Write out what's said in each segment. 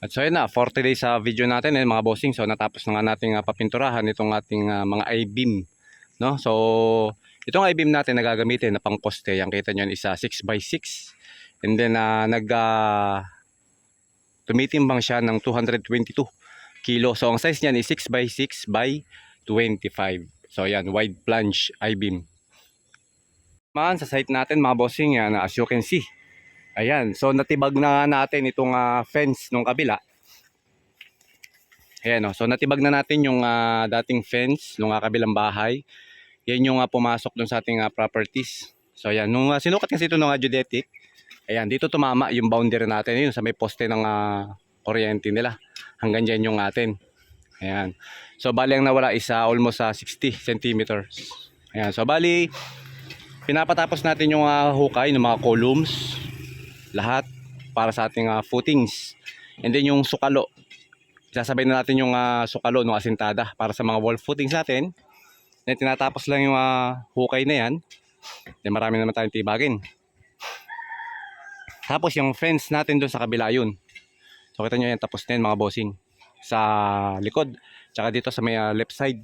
At so yun na, 40 days sa video natin eh, mga bossing. So natapos na nga nating ah, papinturahan itong ating ah, mga I-beam. No? So itong I-beam natin na gagamitin na pang poste, yung kita nyo isa 6x6. And then ah, nag ah, tumitimbang siya ng 222 kilo. So ang size niyan is 6x6 by 25. So yan, wide plunge I-beam. Man, sa site natin mga bossing yan, as you can see. Ayan, so natibag na natin itong ah, fence nung kabila. Ayan, oh, so natibag na natin yung ah, dating fence nung ah, kabilang bahay. Yan yung ah, pumasok dun sa ating ah, properties. So ayan, nung ah, sinukat kasi ito ng geodetic, ayan, dito tumama yung boundary natin yun sa may poste ng ah, kuryente nila. Hanggang dyan yung atin. Ayan. So bali ang nawala isa almost sa 60 centimeters. Ayan, so bali pinapatapos natin yung ah, hukay ng mga columns lahat para sa ating ah, footings. And then yung sukalo. Sasabay na natin yung ah, sukalo ng asintada para sa mga wall footings natin. Then tinatapos lang yung ah, hukay na yan. Then marami naman tayong tibagin. Tapos yung fence natin doon sa kabila yun. So kita nyo yan tapos na yun mga bossing. Sa likod. Tsaka dito sa may ah, left side.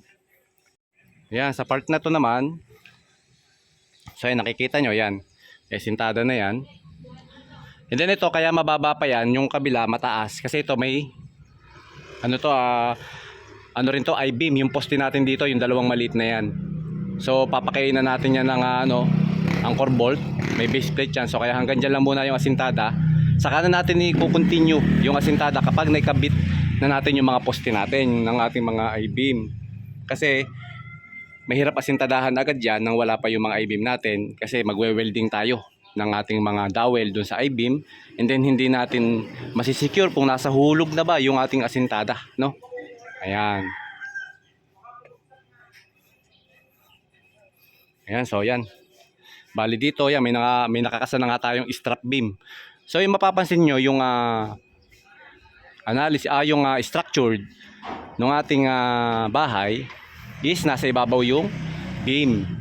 Yan, sa part na to naman. So yan, nakikita nyo yan. Eh, sintada na yan. And then ito, kaya mababa pa yan, yung kabila mataas. Kasi ito may, ano to, ah, ano rin to, I-beam, yung poste natin dito, yung dalawang maliit na yan. So, papakain na natin yan ng, ah, ano, anchor bolt. May base plate yan. So, kaya hanggang dyan lang muna yung asintada. Saka na natin i-continue yung asintada kapag naikabit na natin yung mga poste natin ng ating mga I-beam. Kasi, mahirap asintadahan agad yan nang wala pa yung mga I-beam natin kasi magwe-welding tayo ng ating mga dowel dun sa I-beam and then hindi natin masisecure kung nasa hulog na ba yung ating asintada, no? Ayan. Ayan, so yan. Bali dito, yan, may, naka, may nakakasa na nga tayong strap beam. So yung mapapansin nyo, yung ah, analysis, ah, yung ah, structured ng ating ah, bahay is nasa ibabaw yung beam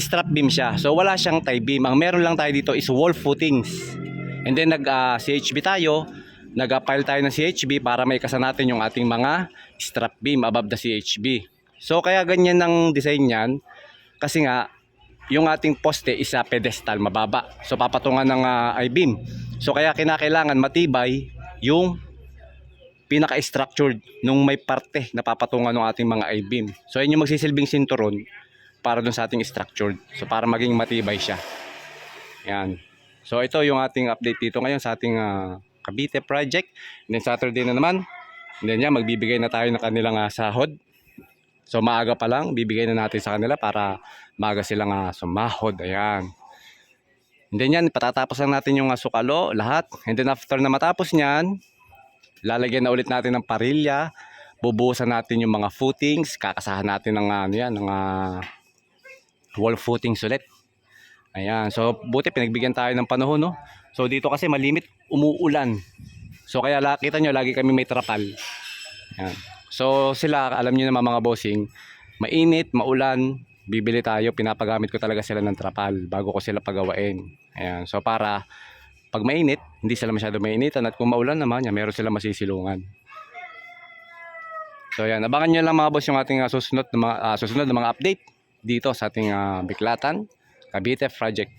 strap beam siya. So wala siyang tie beam. Ang meron lang tayo dito is wall footings. And then nag ah, CHB tayo, nag-pile tayo ng CHB para may kasa natin yung ating mga strap beam above the CHB. So kaya ganyan ng design niyan kasi nga yung ating poste is a pedestal mababa. So papatungan ng ah, I-beam. So kaya kinakailangan matibay yung pinaka-structured nung may parte na papatungan ng ating mga I-beam. So yun yung magsisilbing sinturon para dun sa ating structured. So para maging matibay siya. Yan. So ito yung ating update dito ngayon sa ating ah, Cavite project. And then Saturday na naman. And then yan, magbibigay na tayo ng kanilang ah, sahod. So maaga pa lang, bibigay na natin sa kanila para maaga silang ah, sumahod. Ayan. And then yan, patatapos lang natin yung ah, sukalo, lahat. And then after na matapos niyan, lalagyan na ulit natin ng parilya, bubuhusan natin yung mga footings, kakasahan natin ng ano yan, ng ah, wall footings ulit. Ayan, so buti pinagbigyan tayo ng panahon, no? So dito kasi malimit umuulan. So kaya la, kita nyo, lagi kami may trapal. Ayan. So sila, alam nyo naman mga bossing, mainit, maulan, bibili tayo, pinapagamit ko talaga sila ng trapal bago ko sila pagawain. Ayan, so para pag mainit, hindi sila masyado mainitan at kung maulan naman, yan, meron sila masisilungan. So yan, abangan nyo lang mga boss yung ating ah, susunod na mga, ah, susunod na mga update dito sa ating ah, Biklatan Cavite project.